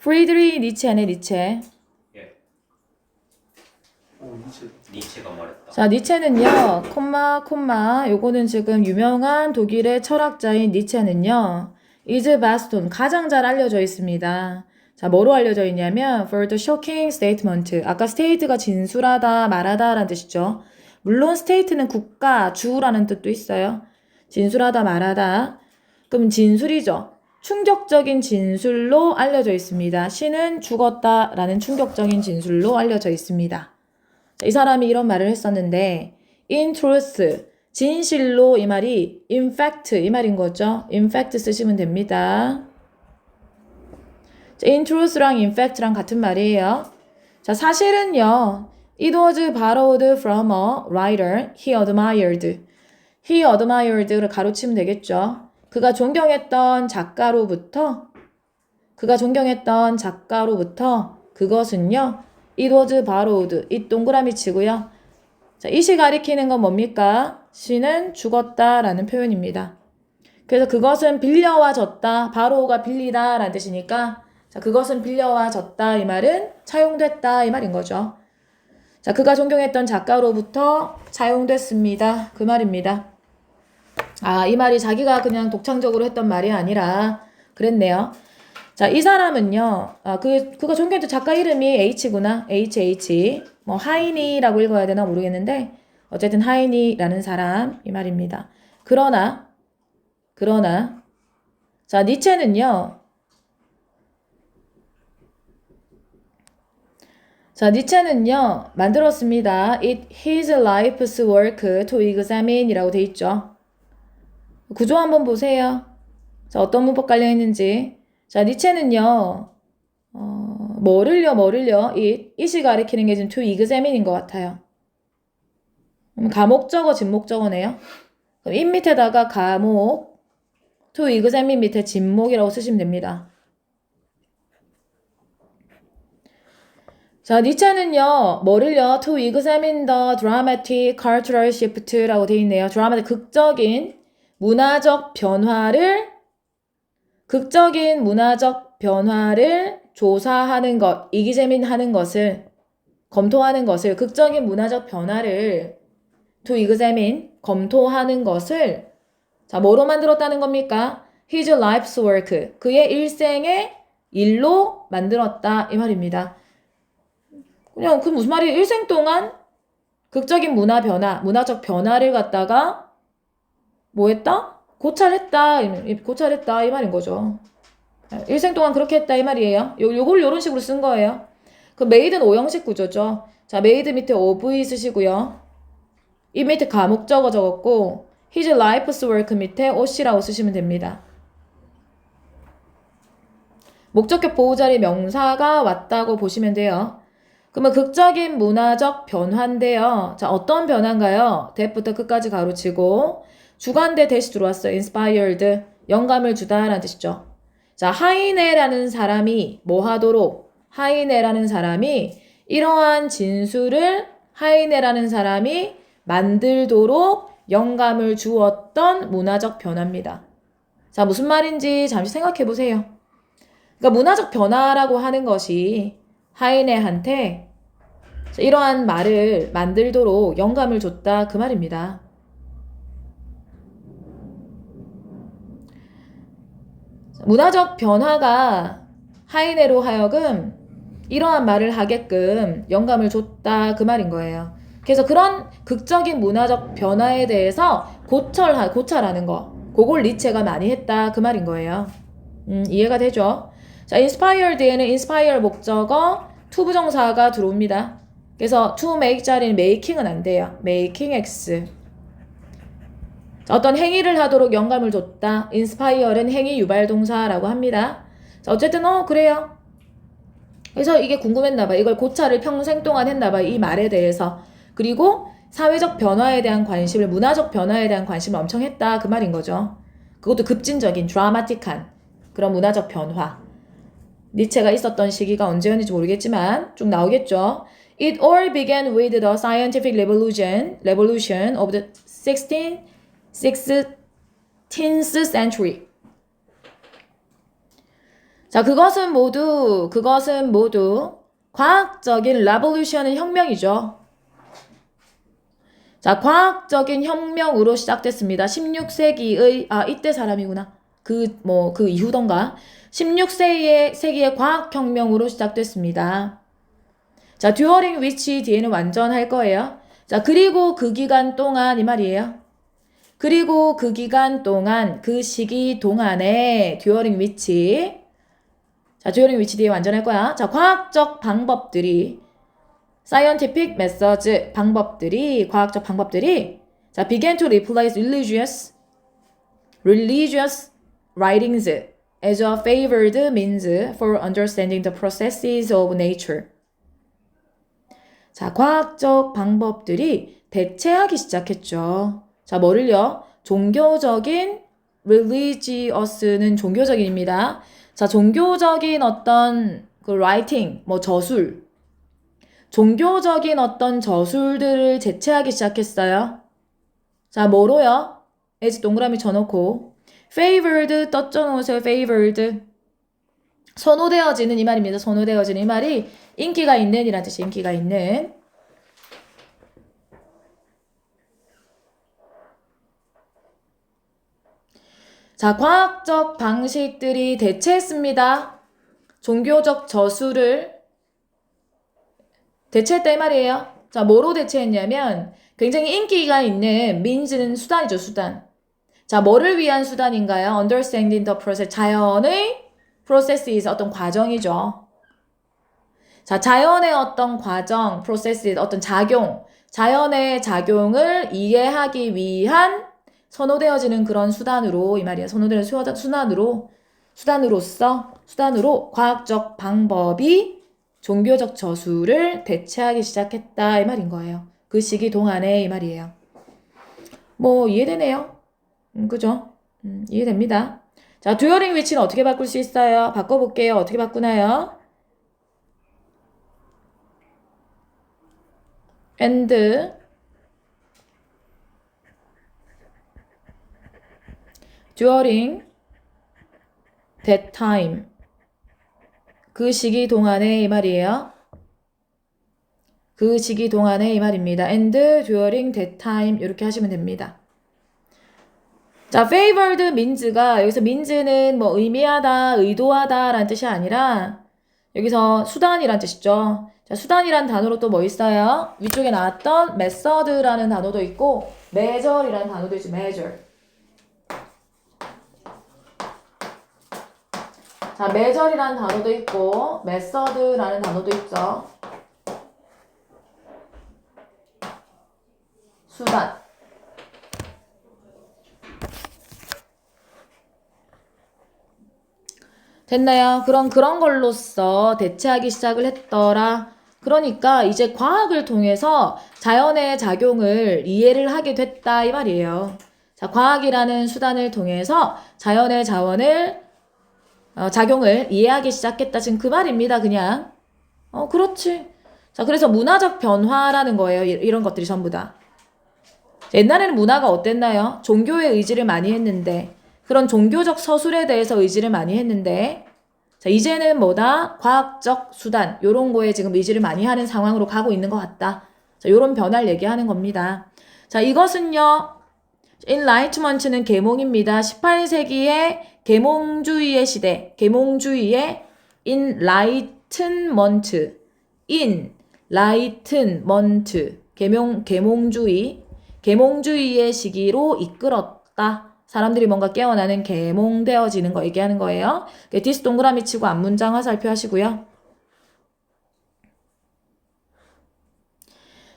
프리드리 니체네 니체. 예. 어, 니체. 니체가 말했다. 자, 니체는요, 콤마, 콤마, 요거는 지금 유명한 독일의 철학자인 니체는요, 이즈 바스톤, 가장 잘 알려져 있습니다. 자, 뭐로 알려져 있냐면, for the shocking statement. 아까 state가 진술하다, 말하다 라는 뜻이죠. 물론 state는 국가, 주라는 뜻도 있어요. 진술하다, 말하다. 그럼 진술이죠. 충격적인 진술로 알려져 있습니다. 신은 죽었다 라는 충격적인 진술로 알려져 있습니다. 자, 이 사람이 이런 말을 했었는데 in truth 진실로 이 말이 in fact 이 말인 거죠. in fact 쓰시면 됩니다. 자, in truth랑 in fact랑 같은 말이에요. 자, 사실은요. It was borrowed from a writer he admired. he admired를 가로치면 되겠죠. 그가 존경했던 작가로부터 그가 존경했던 작가로부터 그것은요. It was borrowed. 이 동그라미 치고요. 자, 이시 가리키는 건 뭡니까? 시는 죽었다 라는 표현입니다. 그래서 그것은 빌려와 졌다. 바로가 빌리다 라는 뜻이니까 자, 그것은 빌려와 졌다. 이 말은 차용됐다. 이 말인 거죠. 자, 그가 존경했던 작가로부터 차용됐습니다. 그 말입니다. 아, 이 말이 자기가 그냥 독창적으로 했던 말이 아니라 그랬네요. 자, 이 사람은요, 아, 그, 그가 존경했던 작가 이름이 H구나. HH. 뭐, 하이니라고 읽어야 되나 모르겠는데, 어쨌든 하이니라는 사람, 이 말입니다. 그러나, 그러나, 자, 니체는요, 자, 니체는요, 만들었습니다. It his life's work to examine 이라고 돼 있죠. 구조 한번 보세요. 자, 어떤 문법 깔려 있는지. 자, 니체는요, 어, 뭐를요, 뭐를요? it, it이 가리키는 게 지금 to examine인 것 같아요. 가목적어, 진목적어네요. 그럼 in 밑에다가 가목, to examine 밑에 진목이라고 쓰시면 됩니다. 자, 니체는요, 뭐를요, to examine the dramatic cultural shift라고 돼 있네요. 드라마의 극적인 문화적 변화를 극적인 문화적 변화를 조사하는 것, 이기재민 하는 것을 검토하는 것을 극적인 문화적 변화를 to examine 검토하는 것을 자 뭐로 만들었다는 겁니까? His life's work 그의 일생의 일로 만들었다 이 말입니다. 그냥 그 무슨 말이 일생 동안 극적인 문화 변화, 문화적 변화를 갖다가 뭐 했다? 고찰했다, 이- 고찰했다 이 말인 거죠. 일생 동안 그렇게 했다 이 말이에요. 요, 요걸 요런 식으로 쓴 거예요. 그 메이드는 오형식 구조죠. 자, 메이드 밑에 OV 쓰시고요. 이 밑에 가목적어 적었고 his life's work 밑에 OC라고 쓰시면 됩니다. 목적격 보호자리 명사가 왔다고 보시면 돼요. 그러면 극적인 문화적 변화인데요. 자, 어떤 변화인가요? 대부터 끝까지 가로치고 주관대 대시 들어왔어요. inspired. 영감을 주다라는 뜻이죠. 자, 하이네라는 사람이 뭐 하도록? 하이네라는 사람이 이러한 진술을 하이네라는 사람이 만들도록 영감을 주었던 문화적 변화입니다. 자, 무슨 말인지 잠시 생각해 보세요. 그러니까 문화적 변화라고 하는 것이 하이네한테 이러한 말을 만들도록 영감을 줬다 그 말입니다. 문화적 변화가 하이네로 하여금 이러한 말을 하게끔 영감을 줬다 그 말인 거예요. 그래서 그런 극적인 문화적 변화에 대해서 고찰 고찰하는 거, 그걸 리체가 많이 했다 그 말인 거예요. 음, 이해가 되죠? 자, inspired에는 inspire 목적어 투부정사가 들어옵니다. 그래서 to make 자리는 making은 안 돼요. making x. 자, 어떤 행위를 하도록 영감을 줬다. inspire는 행위 유발 동사라고 합니다. 자, 어쨌든 어 그래요. 그래서 이게 궁금했나 봐. 이걸 고찰을 평생 동안 했나 봐. 이 말에 대해서. 그리고 사회적 변화에 대한 관심을 문화적 변화에 대한 관심을 엄청 했다 그 말인 거죠. 그것도 급진적인 드라마틱한 그런 문화적 변화. 니체가 있었던 시기가 언제였는지 모르겠지만 쭉 나오겠죠. It all began with the scientific revolution, revolution of the 16th, 16th century. 자, 그것은 모두, 그것은 모두 과학적인 revolution은 혁명이죠. 자, 과학적인 혁명으로 시작됐습니다. 16세기의, 아, 이때 사람이구나. 그, 뭐, 그 이후던가. 16세기의, 세기의 과학혁명으로 시작됐습니다. 자, during which 뒤에는 완전 할 거예요. 자, 그리고 그 기간 동안, 이 말이에요. 그리고 그 기간 동안, 그 시기 동안에 during which, 자, during which 뒤에 완전 할 거야. 자, 과학적 방법들이, scientific methods, 방법들이, 과학적 방법들이, 자, began to replace religious, religious writings as a favored means for understanding the processes of nature. 자, 과학적 방법들이 대체하기 시작했죠. 자, 뭐를요? 종교적인 religious는 종교적인입니다. 자, 종교적인 어떤 그 writing, 뭐 저술, 종교적인 어떤 저술들을 제체하기 시작했어요. 자, 뭐로요? as 동그라미 쳐놓고 favored 떴죠 놓으세요. favored 선호되어지는 이 말입니다. 선호되어지는 이 말이 인기가 있는 이란 뜻이 인기가 있는 자, 과학적 방식들이 대체했습니다. 종교적 저술을 대체했다 이 말이에요. 자, 뭐로 대체했냐면 굉장히 인기가 있는 민즈는 수단이죠, 수단. 자, 뭐를 위한 수단인가요? Understanding the process. 자연의 process 어떤 과정이죠. 자, 자연의 어떤 과정, process, 어떤 작용, 자연의 작용을 이해하기 위한 선호되어지는 그런 수단으로, 이 말이야. 선호되는 수단- 수단으로, 수단으로서, 수단으로 과학적 방법이 종교적 저술을 대체하기 시작했다. 이 말인 거예요. 그 시기 동안에 이 말이에요. 뭐, 이해되네요. 음, 그죠? 음, 이해됩니다. 자, 듀어링 위치는 어떻게 바꿀 수 있어요? 바꿔볼게요. 어떻게 바꾸나요? and during that time 그 시기 동안에 이 말이에요. 그 시기 동안에 이 말입니다. and during that time 이렇게 하시면 됩니다. 자, favored means가 여기서 means는 뭐 의미하다, 의도하다라는 뜻이 아니라 여기서 수단이란 뜻이죠. 자, 수단이란 단어로 또 뭐 있어요? 위쪽에 나왔던 method라는 단어도 있고 measure이라는 단어도 있죠. measure. 자, measure이라는 단어도 있고 method라는 단어도 있죠. 수단. 됐나요? 그럼 그런 걸로써 대체하기 시작을 했더라. 그러니까 이제 과학을 통해서 자연의 작용을 이해를 하게 됐다 이 말이에요. 자, 과학이라는 수단을 통해서 자연의 자원을 어, 작용을 이해하기 시작했다. 지금 그 말입니다. 그냥. 어, 그렇지. 자, 그래서 문화적 변화라는 거예요. 이- 이런 것들이 전부 다. 옛날에는 문화가 어땠나요? 종교의 의지를 많이 했는데 그런 종교적 서술에 대해서 의지를 많이 했는데 자, 이제는 뭐다? 과학적 수단 요런 거에 지금 의지를 많이 하는 상황으로 가고 있는 것 같다. 자, 요런 변화를 얘기하는 겁니다. 자, 이것은요. enlightenment는 계몽입니다. 18세기의 계몽주의의 시대, 계몽주의의 enlightenment, enlightenment, 계몽 계몽주의, 계몽주의의 시기로 이끌었다. 사람들이 뭔가 깨어나는 계몽되어지는 거 얘기하는 거예요. 디스 동그라미 치고 앞문장 화살표 하시고요.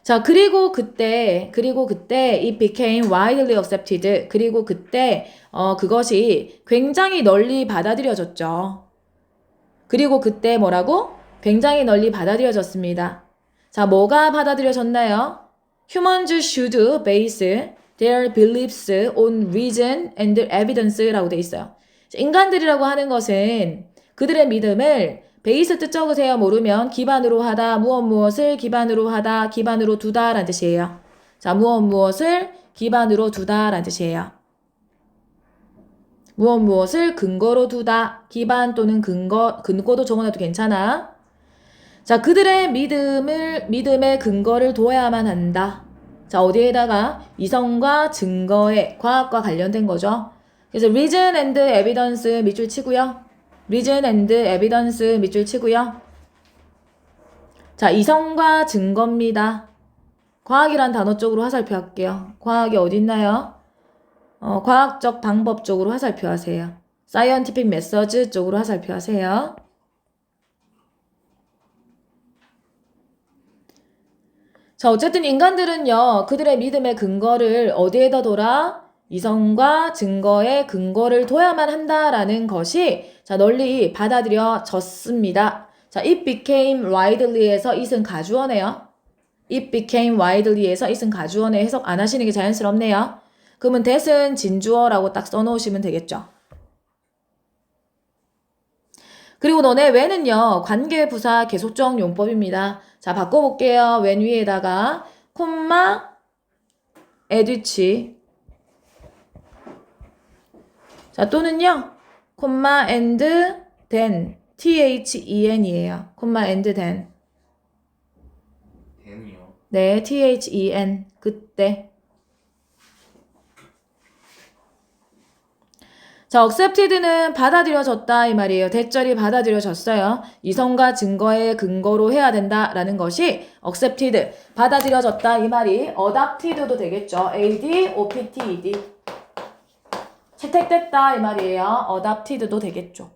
자, 그리고 그때, 그리고 그때 it became widely accepted. 그리고 그때, 어, 그것이 굉장히 널리 받아들여졌죠. 그리고 그때 뭐라고? 굉장히 널리 받아들여졌습니다. 자, 뭐가 받아들여졌나요? Humans should base their beliefs on reason and evidence라고 돼 있어요. 자, 인간들이라고 하는 것은 그들의 믿음을 베이스 뜻 적으세요. 모르면 기반으로 하다, 무엇 무엇을 기반으로 하다, 기반으로 두다 라는 뜻이에요. 자, 무엇 무엇을 기반으로 두다 라는 뜻이에요. 무엇 무엇을 근거로 두다. 기반 또는 근거, 근거도 적어놔도 괜찮아. 자, 그들의 믿음을, 믿음의 근거를 둬야만 한다. 자, 어디에다가 이성과 증거의 과학과 관련된 거죠. 그래서 reason and evidence 밑줄 치고요. Reason and evidence 밑줄 치고요. 자, 이성과 증거입니다. 과학이란 단어 쪽으로 화살표 할게요. 과학이 어디 있나요? 어, 과학적 방법 쪽으로 화살표 하세요. scientific method 쪽으로 화살표 하세요. 자, 어쨌든 인간들은요, 그들의 믿음의 근거를 어디에다 둬라? 이성과 증거의 근거를 둬야만 한다라는 것이 자, 널리 받아들여졌습니다. 자, it became widely에서 it은 가주어네요. it became widely에서 it은 가주어네 해석 안 하시는 게 자연스럽네요. 그러면 that은 진주어라고 딱 써놓으시면 되겠죠. 그리고 너네 when은요, 관계부사 계속적 용법입니다. 자, 바꿔볼게요. when 위에다가, 콤마, 에듀치. 자, 또는요, 콤마, and, then. T-H-E-N이에요. 콤마, and, then. 댄이요. 네, T-H-E-N. 그때. 자, accepted는 받아들여졌다 이 말이에요. 대절이 받아들여졌어요. 이성과 증거의 근거로 해야 된다라는 것이 accepted, 받아들여졌다 이 말이 adopted도 되겠죠. A-D-O-P-T-E-D. 채택됐다 이 말이에요. adopted도 되겠죠.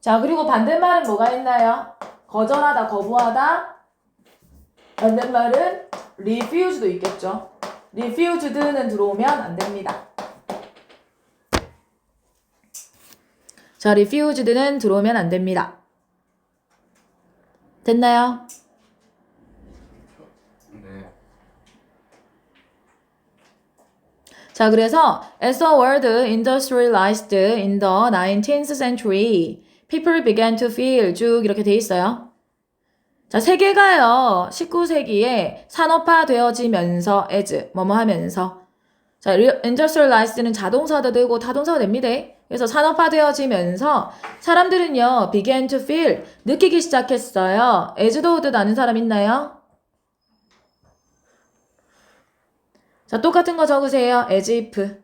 자, 그리고 반대말은 뭐가 있나요? 거절하다, 거부하다. 반대말은 refuse도 있겠죠. refused는 들어오면 안 됩니다. 자, refused는 들어오면 안 됩니다. 됐나요? 자, 그래서 as the world industrialized in the 19th century, people began to feel 쭉 이렇게 돼 있어요. 자, 세계가요. 19세기에 산업화되어지면서 as 뭐뭐 하면서 자, industrialized는 자동사도 되고 타동사가 됩니다. 그래서 산업화되어지면서 사람들은요, began to feel 느끼기 시작했어요. as도 오듯 아는 사람 있나요? 자, 똑같은 거 적으세요. as if.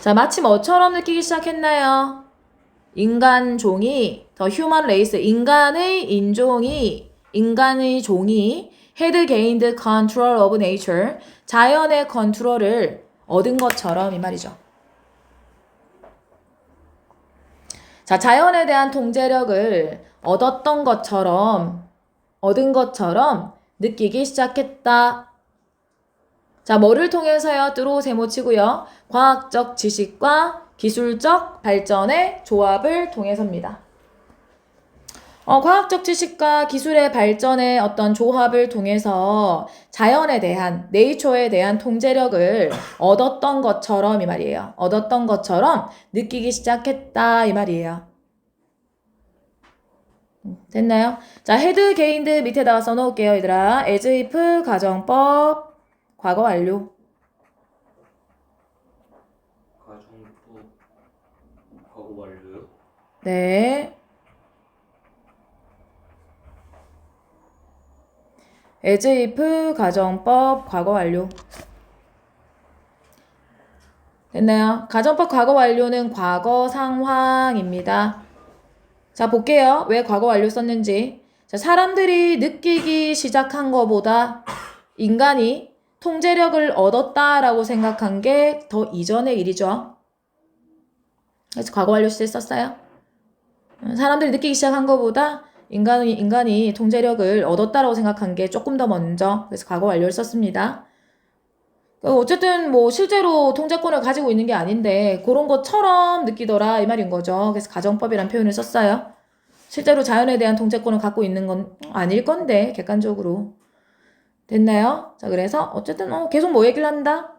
자, 마치 뭐처럼 느끼기 시작했나요? 인간 종이, 더 휴먼 레이스, 인간의 인종이, 인간의 종이 had gained control of nature, 자연의 컨트롤을 얻은 것처럼 이 말이죠. 자, 자연에 대한 통제력을 얻었던 것처럼, 얻은 것처럼 느끼기 시작했다. 자, 뭐를 통해서요? 뚜로 세모치고요. 과학적 지식과 기술적 발전의 조합을 통해서입니다. 어, 과학적 지식과 기술의 발전의 어떤 조합을 통해서 자연에 대한, 네이처에 대한 통제력을 얻었던 것처럼 이 말이에요. 얻었던 것처럼 느끼기 시작했다 이 말이에요. 음, 됐나요? 자, 헤드 게인드 밑에다가 써놓을게요, 얘들아. as if 가정법 과거 완료. 가정부 과거 완료요. 네. as if 가정법 과거 완료. 됐나요? 가정법 과거 완료는 과거 상황입니다. 자, 볼게요. 왜 과거 완료 썼는지. 자, 사람들이 느끼기 시작한 것보다 인간이 통제력을 얻었다라고 생각한 게 더 이전의 일이죠. 그래서 과거 완료 시제 썼어요. 음, 사람들이 느끼기 시작한 것보다 인간이, 인간이 통제력을 얻었다라고 생각한 게 조금 더 먼저, 그래서 과거 완료를 썼습니다. 어, 어쨌든 뭐 실제로 통제권을 가지고 있는 게 아닌데 그런 것처럼 느끼더라 이 말인 거죠. 그래서 가정법이란 표현을 썼어요. 실제로 자연에 대한 통제권을 갖고 있는 건 아닐 건데 객관적으로 됐나요? 자 그래서 어쨌든 어, 계속 뭐 얘기를 한다?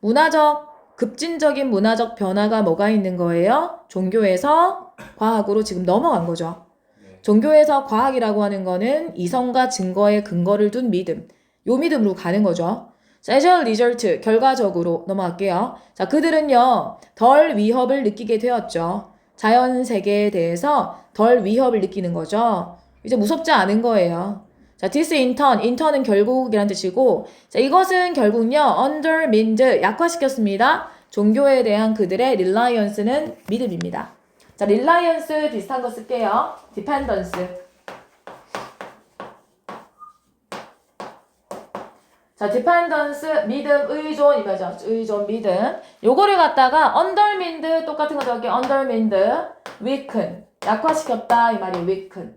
문화적 급진적인 문화적 변화가 뭐가 있는 거예요? 종교에서 과학으로 지금 넘어간 거죠. 네. 종교에서 과학이라고 하는 거는 이성과 증거에 근거를 둔 믿음. 요 믿음으로 가는 거죠. 자, as result, 결과적으로 넘어갈게요. 자, 그들은요, 덜 위협을 느끼게 되었죠. 자연 세계에 대해서 덜 위협을 느끼는 거죠. 이제 무섭지 않은 거예요. 자, this in turn, intern은 결국이란 뜻이고, 자, 이것은 결국요, undermined, 약화시켰습니다. 종교에 대한 그들의 reliance는 믿음입니다. 자, reliance 비슷한 거 쓸게요. dependence. 자, dependence, 믿음, 의존, 이거죠. 의존, 믿음. 요거를 갖다가 undermined, 똑같은 거 적게 undermined, weaken. 약화시켰다, 이 말이 weaken.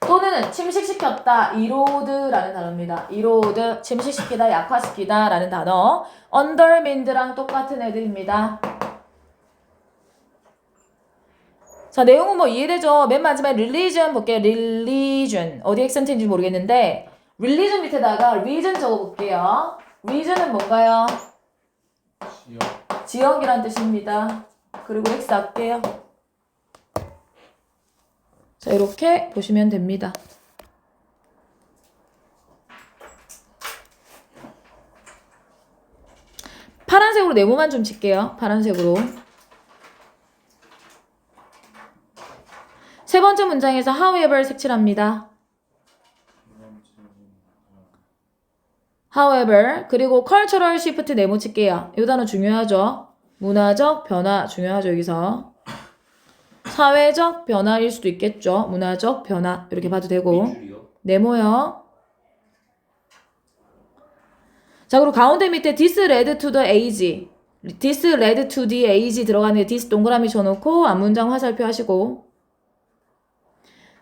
또는 침식시켰다, erode라는 단어입니다. erode, 침식시키다, 약화시키다 라는 단어. undermined랑 똑같은 애들입니다. 자, 내용은 뭐 이해되죠? 맨 마지막에 religion 볼게요. religion. 어디 액센트인지 모르겠는데, religion 밑에다가 reason 적어볼게요. reason은 뭔가요? 지역. 지역이란 뜻입니다. 그리고 X 할게요. 자, 이렇게 보시면 됩니다. 파란색으로 네모만 좀 칠게요. 파란색으로. 세 번째 문장에서 however 색칠합니다. However 그리고 cultural shift 네모 칠게요. 이 단어 중요하죠. 문화적 변화 중요하죠 여기서. 사회적 변화일 수도 있겠죠. 문화적 변화 이렇게 봐도 되고? 네모요. 자 그리고 가운데 밑에 this led to the age this led to the age 들어가는 this 동그라미 쳐놓고 앞문장 화살표 하시고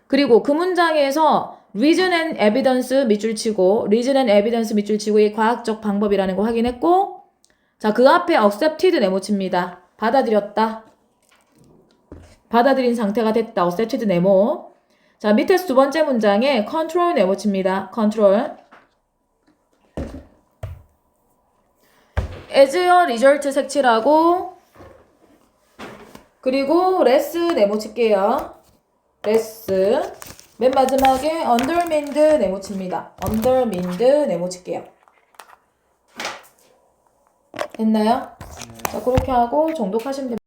그리고 그 문장에서 reason and evidence 밑줄 치고 reason and evidence 밑줄 치고 이 과학적 방법이라는 거 확인했고 자 그 앞에 accepted 네모 칩니다. 받아들였다. 받아들인 상태가 됐다. accepted 네모. 자 밑에서 두 번째 문장에 control 네모 칩니다. control. as a result 색칠하고 그리고 less 네모 칠게요. less. 맨 마지막에 undermined 네모 칩니다. undermined 네모 칠게요. 됐나요? 자, 그렇게 하고 정독하시면 됩니다.